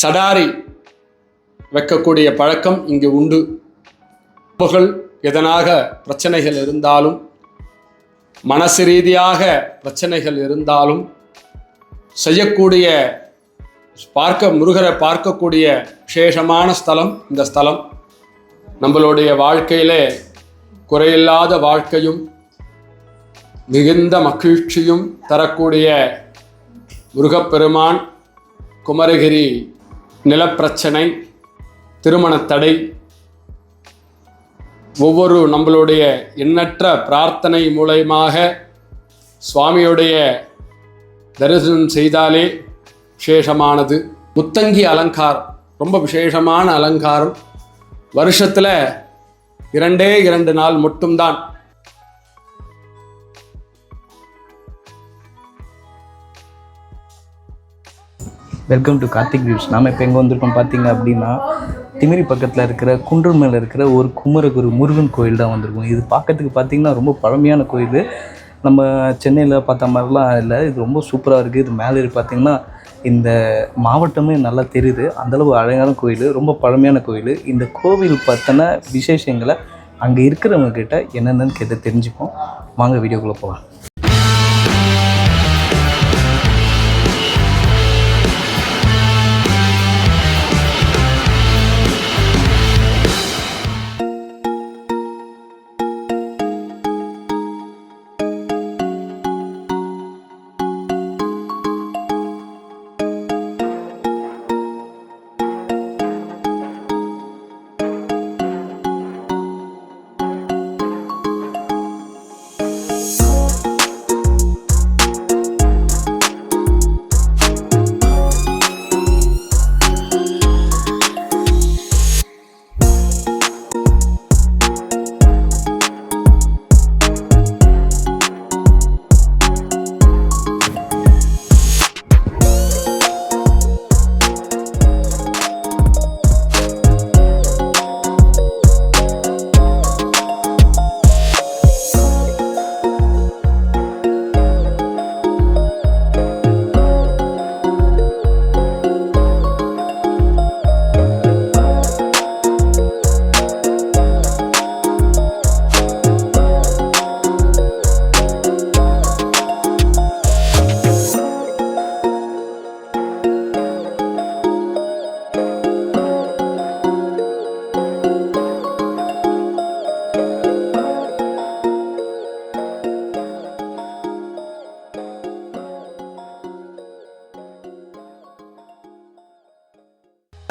சடாரி வைக்கக்கூடிய பழக்கம் இங்கு உண்டு. புகழ் எதனாக பிரச்சனைகள் இருந்தாலும் மனசு ரீதியாக பிரச்சனைகள் இருந்தாலும் செய்யக்கூடிய பார்க்க முருகரை பார்க்கக்கூடிய விசேஷமான ஸ்தலம் இந்த ஸ்தலம். நம்மளுடைய வாழ்க்கையிலே குறையில்லாத வாழ்க்கையும் மிகுந்த மகிழ்ச்சியும் தரக்கூடிய முருகப்பெருமான் குமரகிரி நிலப்பிரச்சனை திருமண தடை ஒவ்வொரு நம்மளுடைய எண்ணற்ற பிரார்த்தனை மூலயமாக சுவாமியுடைய தரிசனம் செய்தாலே விசேஷமானது. முத்தங்கி அலங்காரம் ரொம்ப விசேஷமான அலங்காரம். வருஷத்தில் இரண்டே இரண்டு நாள் மட்டும்தான். வெல்கம் டு கார்த்திக் வியூஸ் நாம் இப்போ எங்கே வந்திருக்கோம் பார்த்தீங்க அப்படின்னா திமிரி பக்கத்தில் இருக்கிற குன்றம் மேலே இருக்கிற ஒரு குமரகுரு முருகன் கோயில் தான் வந்திருக்கோம். இது பார்க்கறதுக்கு பார்த்தீங்கன்னா ரொம்ப பழமையான கோயில். நம்ம சென்னையில் பார்த்த மாதிரிலாம் இல்லை. இது ரொம்ப சூப்பராக இருக்குது இது மேலே பார்த்திங்கன்னா பார்த்தீங்கன்னா இந்த மாவட்டமே நல்லா தெரியுது. அந்தளவு அழகான கோயில். ரொம்ப பழமையான கோயில். இந்த கோவில் பற்றின விசேஷங்களை அங்கே இருக்கிறவங்கக்கிட்ட என்னென்னு கேட்டு தெரிஞ்சுப்போம். வாங்க வீடியோக்குள்ளே போகலாம்.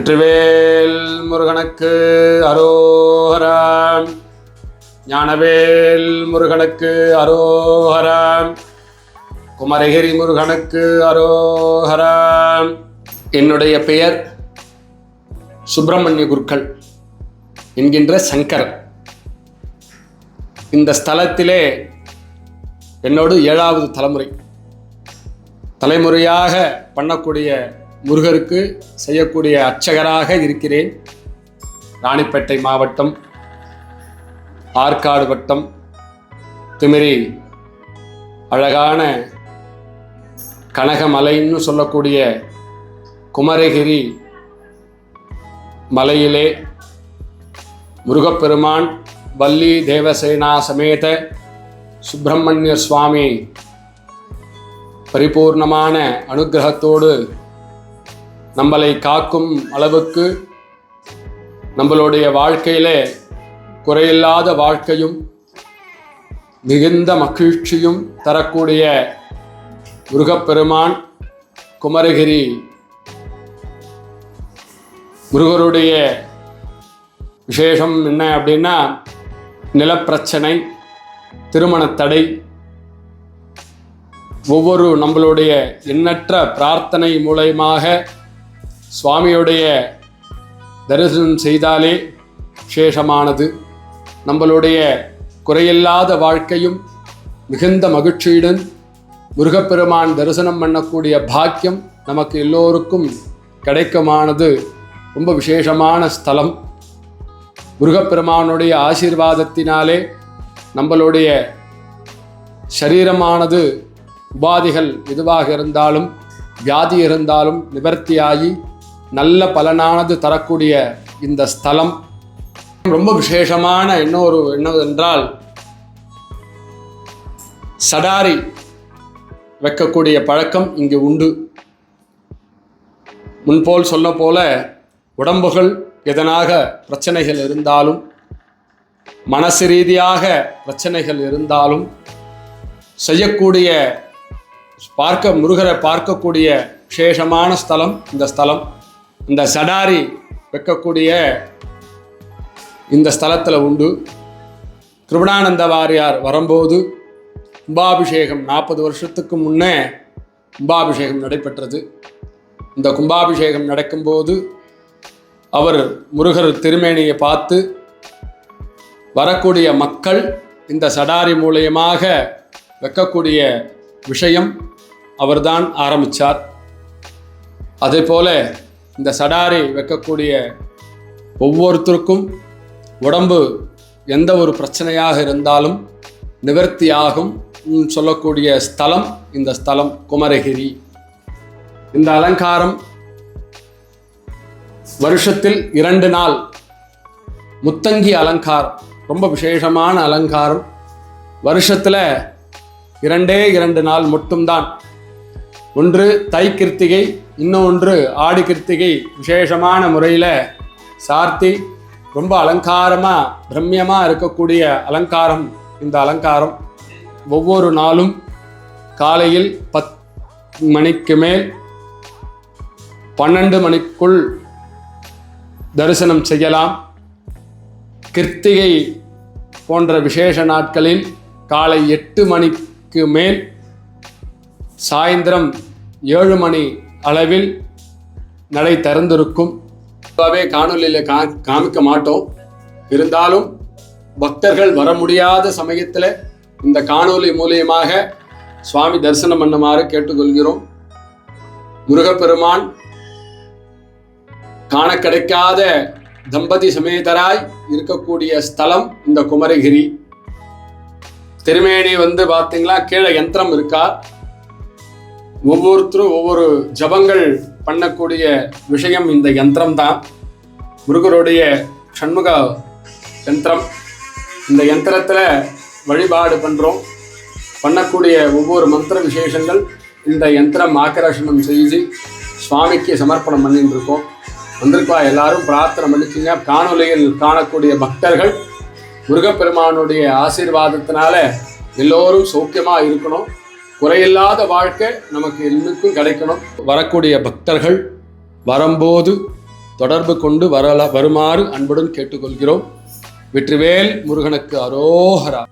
வெற்றிவேல் முருகனுக்கு அரோஹரம் ஞானவேல் முருகனுக்கு அரோகராம். குமரகிரி முருகனுக்கு அரோகராம். என்னுடைய பெயர் சுப்பிரமணிய குருக்கள் என்கின்ற சங்கர் இந்த ஸ்தலத்திலே என்னோடு ஏழாவது தலைமுறை. தலைமுறையாக பண்ணக்கூடிய முருகருக்கு செய்யக்கூடிய அர்ச்சகராக இருக்கிறேன். ராணிப்பேட்டை மாவட்டம் ஆற்காடு வட்டம் திமிரி அழகான கனகமலைன்னு சொல்லக்கூடிய குமரகிரி மலையிலே முருகப்பெருமான் வள்ளி தேவசேனா சமேத சுப்பிரமணிய சுவாமி பரிபூர்ணமான அனுக்கிரகத்தோடு நம்மளை காக்கும் அளவுக்கு நம்மளுடைய வாழ்க்கையிலே குறையில்லாத வாழ்க்கையும் மிகுந்த மகிழ்ச்சியும் தரக்கூடிய முருகப்பெருமான் குமரகிரி முருகருடைய விசேஷம் என்ன அப்படின்னா நிலப்பிரச்சனை திருமணத்தடை ஒவ்வொரு நம்மளுடைய எண்ணற்ற பிரார்த்தனை மூலயமாக சுவாமியுடைய தரிசனம் செய்தாலே விசேஷமானது. நம்மளுடைய குறையில்லாத வாழ்க்கையும் மிகுந்த மகிழ்ச்சியுடன் முருகப்பெருமான் தரிசனம் பண்ணக்கூடிய பாக்கியம் நமக்கு எல்லோருக்கும் கிடைக்குமானது. ரொம்ப விசேஷமான ஸ்தலம். முருகப்பெருமானுடைய ஆசீர்வாதத்தினாலே நம்மளுடைய சரீரமானது உபாதிகள் எதுவாக இருந்தாலும் வியாதி இருந்தாலும் நிவர்த்தியாகி நல்ல பலனானது தரக்கூடிய இந்த ஸ்தலம். ரொம்ப விசேஷமான இன்னொரு என்னவென்றால் சடாரி வைக்கக்கூடிய பழக்கம் இங்கு உண்டு. முன்போல் சொன்ன போல உடம்புகள் எதனாக பிரச்சனைகள் இருந்தாலும் மனசு ரீதியாக பிரச்சனைகள் இருந்தாலும் செய்யக்கூடிய பார்க்க முருகரை பார்க்கக்கூடிய விசேஷமான ஸ்தலம் இந்த ஸ்தலம். இந்த சடாரி வைக்கக்கூடிய இந்த ஸ்தலத்தில் உண்டு. கிருபணானந்த வாரியார் வரும்போது கும்பாபிஷேகம் நாற்பது வருஷத்துக்கு முன்னே கும்பாபிஷேகம் நடைபெற்றது. இந்த கும்பாபிஷேகம் நடக்கும்போது அவர் முருகர் திருமேனியை பார்த்து வரக்கூடிய மக்கள் இந்த சடாரி மூலயமாக வைக்கக்கூடிய விஷயம் அவர்தான் ஆரம்பித்தார் அதே போல இந்த சடாரி வைக்கக்கூடிய ஒவ்வொருத்தருக்கும் உடம்பு எந்த ஒரு பிரச்சனையாக இருந்தாலும் நிவர்த்தியாகும் சொல்லக்கூடிய ஸ்தலம் இந்த ஸ்தலம் குமரகிரி. இந்த அலங்காரம் வருஷத்தில் இரண்டு நாள். முத்தங்கி அலங்காரம் ரொம்ப விசேஷமான அலங்காரம். வருஷத்தில் இரண்டே இரண்டு நாள் மட்டும்தான். ஒன்று தை கிருத்திகை இன்னொன்று ஆடி கிருத்திகை விசேஷமான முறையில் சார்த்தி ரொம்ப அலங்காரமாக பிரம்மியமாக இருக்கக்கூடிய அலங்காரம். இந்த அலங்காரம் ஒவ்வொரு நாளும் காலையில் பத் மணிக்கு மேல் பன்னெண்டு மணிக்குள் தரிசனம் செய்யலாம். கிருத்திகை போன்ற விசேஷ நாட்களில் காலை எட்டு மணிக்கு மேல் சாயந்தரம் ஏழு மணி அளவில் நடை திறந்திருக்கும். பொதுவாகவே காணொலியில் கா காமிக்க மாட்டோம். இருந்தாலும் பக்தர்கள் வர முடியாத சமயத்தில் இந்த காணொலி மூலியமாக சுவாமி தரிசனம் பண்ணுமாறு கேட்டுக்கொள்கிறோம். முருகப்பெருமான் காண கிடைக்காத தம்பதி சமேதராய் இருக்கக்கூடிய ஸ்தலம் இந்த குமரகிரி. திருமேனி வந்து பார்த்தீங்களா? கீழே யந்திரம் இருக்கா? ஒவ்வொருத்தரும் ஒவ்வொரு ஜபங்கள் பண்ணக்கூடிய விஷயம் இந்த யந்திரம் தான் முருகருடைய சண்முக யந்திரம். இந்த யந்திரத்தில் வழிபாடு பண்ணுறோம் பண்ணக்கூடிய ஒவ்வொரு மந்திர விசேஷங்கள் இந்த யந்திரம் ஆக்கர்ஷணம் செய்து சுவாமிக்கு சமர்ப்பணம் பண்ணிட்டு இருக்கோம் வந்திருப்பா எல்லாரும்? பிரார்த்தனை பண்ணிச்சுங்க காணொலியில் காணக்கூடிய பக்தர்கள் முருகப்பெருமானுடைய ஆசீர்வாதத்தினால எல்லோரும் சௌக்கியமாக இருக்கணும். குறையில்லாத வாழ்க்கை நமக்கு இன்னுக்கும் கிடைக்கணும். வரக்கூடிய பக்தர்கள் வரும்போது தொடர்பு கொண்டு வரல வருமாறு அன்புடன் கேட்டுக்கொள்கிறோம். வெற்றிவேல் முருகனுக்கு அரோகரா.